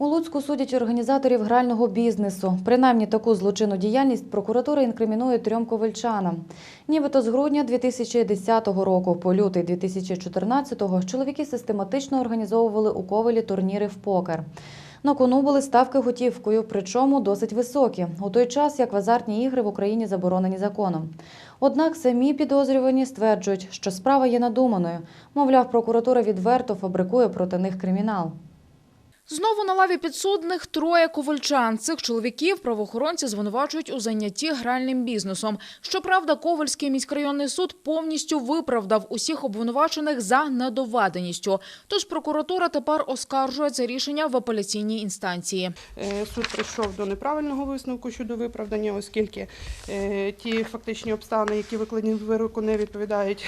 У Луцьку судять організаторів грального бізнесу. Принаймні таку злочинну діяльність прокуратура інкримінує трьом ковальчанам. Нібито з грудня 2010 року по лютий 2014 чоловіки систематично організовували у Ковелі турніри в покер. На кону були ставки готівкою, причому досить високі, у той час як в азартні ігри в Україні заборонені законом. Однак самі підозрювані стверджують, що справа є надуманою. Мовляв, прокуратура відверто фабрикує проти них кримінал. Знову на лаві підсудних троє ковальчан. Цих чоловіків правоохоронці звинувачують у зайнятті гральним бізнесом. Щоправда, Ковальський міськрайонний суд повністю виправдав усіх обвинувачених за недоведеністю. Тож прокуратура тепер оскаржує це рішення в апеляційній інстанції. Е, Суд прийшов до неправильного висновку щодо виправдання, оскільки е, ті фактичні обставини, які викладені в вироку, не відповідають.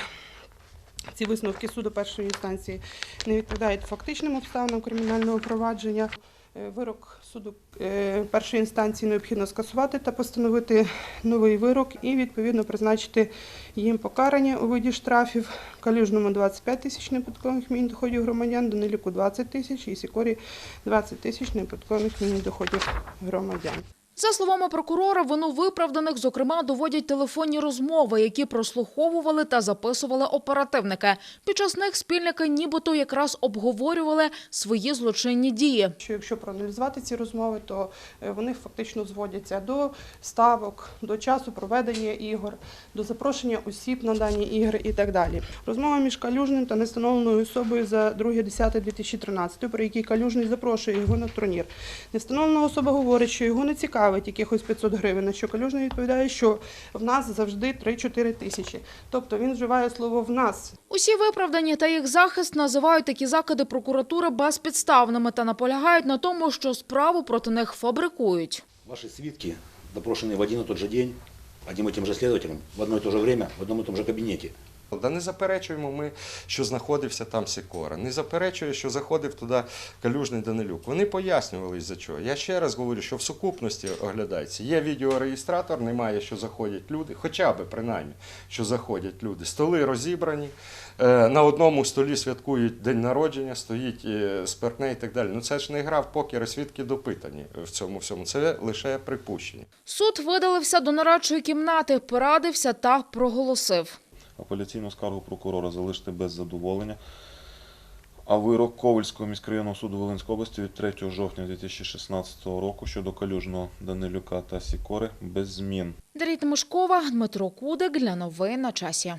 Ці висновки суду першої інстанції не відповідають фактичним обставинам кримінального провадження. Е, Вирок суду е, першої інстанції необхідно скасувати та постановити новий вирок і відповідно призначити їм покарання у виді штрафів калюжному 25 тисяч неподаткових мінімум доходів громадян, Данилюку 20 тисяч і Сікорі 20 тисяч неподаткових мінімум доходів громадян. За словами прокурора, вину виправданих, зокрема, доводять телефонні розмови, які прослуховували та записували оперативники. Під час них спільники нібито якраз обговорювали свої злочинні дії. Що якщо проаналізувати ці розмови, то е, вони фактично зводяться до ставок, до часу проведення ігор, до запрошення осіб на дані ігри і так далі. Розмова між Калюжним та нестановленою особою за 2.10.2013, при якій Калюжний запрошує його на турнір. Невстановлена особа говорить, що його не цікавить якихось 500 гривень, на що Калюжний відповідає, що в нас завжди 3-4 тисячі. Тобто він вживає слово в нас. Усі виправдані та їх захист називають такі закиди прокуратури безпідставними та наполягають на тому, що справу проти них фабрикують. Ваши свидки, допрошенные в один и тот же день, одним и тем же следователем, в одно и то же время, в одном и том же кабинете. Да не заперечуємо ми, що знаходився там Сікора. Не заперечує, що заходив туди Калюжний Данилюк. Вони пояснювали, за чого. Я ще раз говорю, що в сукупності оглядається. Є відеореєстратор, немає, що заходять люди, хоча б принаймні, що заходять люди. Столи розібрані. е, На одному столі святкують день народження, стоїть е, спиртне і так далі. Ну це ж не гра в покер, свідки допитані в цьому всьому. Це лише припущення. Суд видалився до нарадчої кімнати, порадився та проголосив. Апеляційну скаргу прокурора залишити без задоволення. А вирок Ковальського міськрайонного суду Волинської області від 3 жовтня 2016 року щодо Калюжного Данилюка та Сікори без змін. Дарій Тимошкова, Дмитро Кудик для новин на часі.